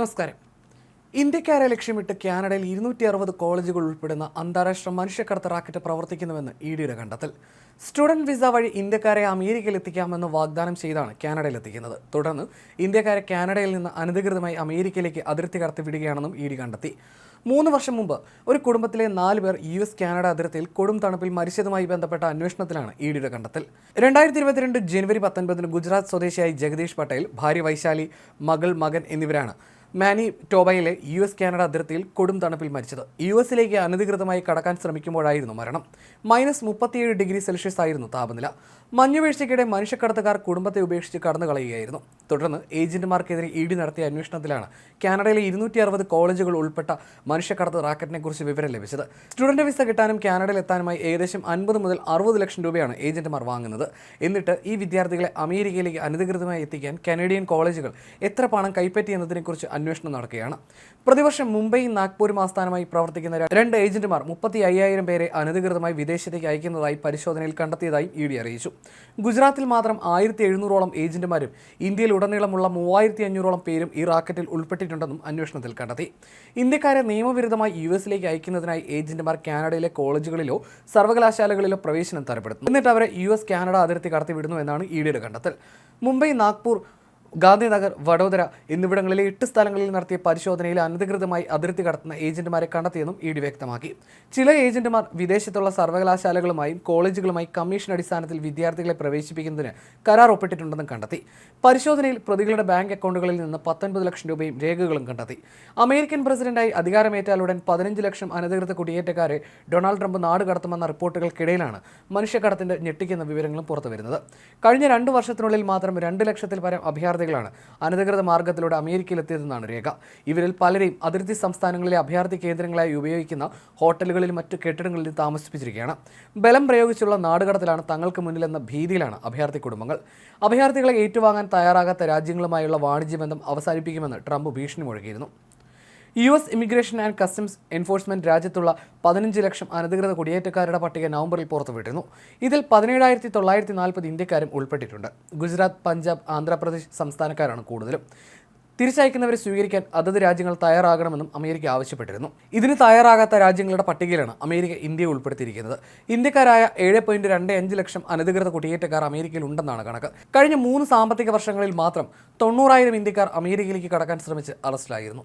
നമസ്കാരം. ഇന്ത്യക്കാരെ ലക്ഷ്യമിട്ട് കാനഡയിൽ ഇരുന്നൂറ്റി അറുപത് കോളേജുകൾ ഉൾപ്പെടുന്ന അന്താരാഷ്ട്ര മനുഷ്യക്കടത്ത് റാക്കറ്റ് പ്രവർത്തിക്കുന്നുവെന്ന് ഇ ഡിയുടെ കണ്ടെത്തൽ. സ്റ്റുഡന്റ് വിസ വഴി ഇന്ത്യക്കാരെ അമേരിക്കയിൽ എത്തിക്കാമെന്ന് വാഗ്ദാനം ചെയ്താണ് കാനഡയിൽ എത്തിക്കുന്നത്. തുടർന്ന് ഇന്ത്യക്കാരെ കാനഡയിൽ നിന്ന് അനധികൃതമായി അമേരിക്കയിലേക്ക് അതിർത്തി കടത്തി വിടുകയാണെന്നും ഇ ഡി കണ്ടെത്തി. മൂന്ന് വർഷം മുമ്പ് ഒരു കുടുംബത്തിലെ നാല് പേർ യു എസ് കാനഡ അതിർത്തിയിൽ കൊടും തണുപ്പിൽ മരിച്ചതുമായി ബന്ധപ്പെട്ട അന്വേഷണത്തിലാണ് ഇ ഡിയുടെ കണ്ടെത്തൽ. രണ്ടായിരത്തി ഇരുപത്തിരണ്ട് ജനുവരി പത്തൊൻപതിന് ഗുജറാത്ത് സ്വദേശിയായി ജഗദീഷ് പട്ടേൽ ഭാര്യ വൈശാലി മകൾ മകൻ എന്നിവരാണ് മാനി ടോബയിലെ യു എസ് കാനഡ അതിർത്തിയിൽ കൊടും തണുപ്പിൽ മരിച്ചത്. യു എസിലേക്ക് അനധികൃതമായി കടക്കാൻ ശ്രമിക്കുമ്പോഴായിരുന്നു മരണം. മൈനസ് മുപ്പത്തിയേഴ് ഡിഗ്രി സെൽഷ്യസ് ആയിരുന്നു താപനില. മഞ്ഞുവീഴ്ചയ്ക്കിടെ മനുഷ്യക്കടത്തുകാർ കുടുംബത്തെ ഉപേക്ഷിച്ച് കടന്നു കളയുകയായിരുന്നു തുടർന്ന് ഏജന്റുമാർക്കെതിരെ ഇ ഡി നടത്തിയ അന്വേഷണത്തിലാണ് കാനഡയിലെ ഇരുന്നൂറ്റി അറുപത് കോളേജുകൾ ഉൾപ്പെട്ട മനുഷ്യക്കടത്ത് റാക്കറ്റിനെ കുറിച്ച് വിവരം ലഭിച്ചത്. സ്റ്റുഡന്റ് വിസ കിട്ടാനും കാനഡയിൽ എത്താനുമായി ഏകദേശം അൻപത് മുതൽ അറുപത് ലക്ഷം രൂപയാണ് ഏജന്റുമാർ വാങ്ങുന്നത്. എന്നിട്ട് ഈ വിദ്യാർത്ഥികളെ അമേരിക്കയിലേക്ക് അനധികൃതമായി എത്തിക്കാൻ കനേഡിയൻ കോളേജുകൾ എത്ര പണം കൈപ്പറ്റി എന്നതിനെക്കുറിച്ച് അന്വേഷണം നടക്കുകയാണ്. പ്രതിവർഷം മുംബൈ നാഗ്പൂരും ആസ്ഥാനമായി പ്രവർത്തിക്കുന്ന രണ്ട് ഏജന്റുമാർ മുപ്പത്തി അയ്യായിരം പേരെ അനധികൃതമായി വിദേശത്തേക്ക് അയക്കുന്നതായി പരിശോധനയിൽ കണ്ടെത്തിയതായും ഇ ഡി അറിയിച്ചു. ഗുജറാത്തിൽ മാത്രം ആയിരത്തി എഴുന്നൂറോളം ഏജന്റുമാരും ഇന്ത്യയിൽ ഉടനീളമുള്ള മൂവായിരത്തി അഞ്ഞൂറോളം പേരും ഈ റാക്കറ്റിൽ ഉൾപ്പെട്ടിട്ടുണ്ടെന്നും അന്വേഷണത്തിൽ കണ്ടെത്തി. ഇന്ത്യക്കാരെ നിയമവിരുദ്ധമായി യു എസിലേക്ക് അയക്കുന്നതിനായി ഏജന്റുമാർ കാനഡയിലെ കോളേജുകളിലോ സർവകലാശാലകളിലോ പ്രവേശനം തരപ്പെടുത്തുന്നു. എന്നിട്ട് അവരെ യു എസ് കാനഡ അതിർത്തി കടത്തിവിടുന്നു എന്നാണ് ഇ ഡിയുടെ കണ്ടെത്തൽ. മുംബൈ നാഗ്പൂർ ഗാന്ധിനഗർ വഡോദര എന്നിവിടങ്ങളിലെ എട്ട് സ്ഥലങ്ങളിൽ നടത്തിയ പരിശോധനയിൽ അനധികൃതമായി അതിർത്തി കടത്തുന്ന ഏജന്റുമാരെ കണ്ടെത്തിയെന്നും ഇ ഡി വ്യക്തമാക്കി. ചില ഏജന്റുമാർ വിദേശത്തുള്ള സർവകലാശാലകളുമായും കോളേജുകളുമായി കമ്മീഷൻ അടിസ്ഥാനത്തിൽ വിദ്യാർത്ഥികളെ പ്രവേശിപ്പിക്കുന്നതിന് കരാർ ഒപ്പിട്ടിട്ടുണ്ടെന്നും കണ്ടെത്തി. പരിശോധനയിൽ പ്രതികളുടെ ബാങ്ക് അക്കൗണ്ടുകളിൽ നിന്ന് പത്തൊൻപത് ലക്ഷം രൂപയും രേഖകളും കണ്ടെത്തി. അമേരിക്കൻ പ്രസിഡന്റായി അധികാരമേറ്റാലുടൻ പതിനഞ്ച് ലക്ഷം അനധികൃത കുടിയേറ്റക്കാരെ ഡൊണാൾഡ് ട്രംപ് നാട് കടത്തുമെന്ന റിപ്പോർട്ടുകൾക്കിടയിലാണ് മനുഷ്യക്കടത്തിന്റെ ഞെട്ടിക്കുന്ന വിവരങ്ങളും പുറത്തുവരുന്നത്. കഴിഞ്ഞ രണ്ട് വർഷത്തിനുള്ളിൽ മാത്രം രണ്ട് ലക്ഷത്തിൽ പരം അഭയാർത്ഥികളാണ് അനധികൃത മാർഗത്തിലൂടെ അമേരിക്കയിലെത്തിയതെന്നാണ് രേഖ. ഇവരിൽ പലരെയും അതിർത്തി സംസ്ഥാനങ്ങളിലെ അഭയാർത്ഥി കേന്ദ്രങ്ങളായി ഉപയോഗിക്കുന്ന ഹോട്ടലുകളിൽ മറ്റു കെട്ടിടങ്ങളിൽ താമസിപ്പിച്ചിരിക്കുകയാണ്. ബലം പ്രയോഗിച്ചുള്ള നാടുകടത്തിലാണ് തങ്ങൾക്ക് മുന്നിലെന്ന ഭീതിയിലാണ് അഭയാർത്ഥി കുടുംബങ്ങൾ. അഭയാർത്ഥികളെ ഏറ്റുവാങ്ങാൻ തയ്യാറാകാത്ത രാജ്യങ്ങളുമായുള്ള വാണിജ്യ ബന്ധം അവസാനിപ്പിക്കുമെന്ന് ട്രംപ് ഭീഷണി മുഴക്കിയിരുന്നു. U S immigration and customs enforcement രാജ്യത്തുള്ള പതിനഞ്ച് ലക്ഷം അനധികൃത കുടിയേറ്റക്കാരുടെ പട്ടിക നവംബറിൽ പുറത്തുവിട്ടിരുന്നു. ഇതിൽ പതിനേഴായിരത്തി തൊള്ളായിരത്തി നാൽപ്പത് ഇന്ത്യക്കാരും ഉൾപ്പെട്ടിട്ടുണ്ട്. ഗുജറാത്ത് പഞ്ചാബ് ആന്ധ്രാപ്രദേശ് സംസ്ഥാനക്കാരാണ് കൂടുതലും. തിരിച്ചയക്കുന്നവരെ സ്വീകരിക്കാൻ അതത് രാജ്യങ്ങൾ തയ്യാറാകണമെന്നും അമേരിക്ക ആവശ്യപ്പെട്ടിരുന്നു. ഇതിന് തയ്യാറാകാത്ത രാജ്യങ്ങളുടെ പട്ടികയിലാണ് അമേരിക്ക ഇന്ത്യയെ ഉൾപ്പെടുത്തിയിരിക്കുന്നത്. ഇന്ത്യക്കാരായ ഏഴ് പോയിന്റ് രണ്ട് അഞ്ച് ലക്ഷം അനധികൃത കുടിയേറ്റക്കാർ അമേരിക്കയിൽ ഉണ്ടെന്നാണ് കണക്ക്. കഴിഞ്ഞ മൂന്ന് സാമ്പത്തിക വർഷങ്ങളിൽ മാത്രം തൊണ്ണൂറായിരം ഇന്ത്യക്കാർ അമേരിക്കയിലേക്ക് കടക്കാൻ ശ്രമിച്ച് അറസ്റ്റിലായിരുന്നു.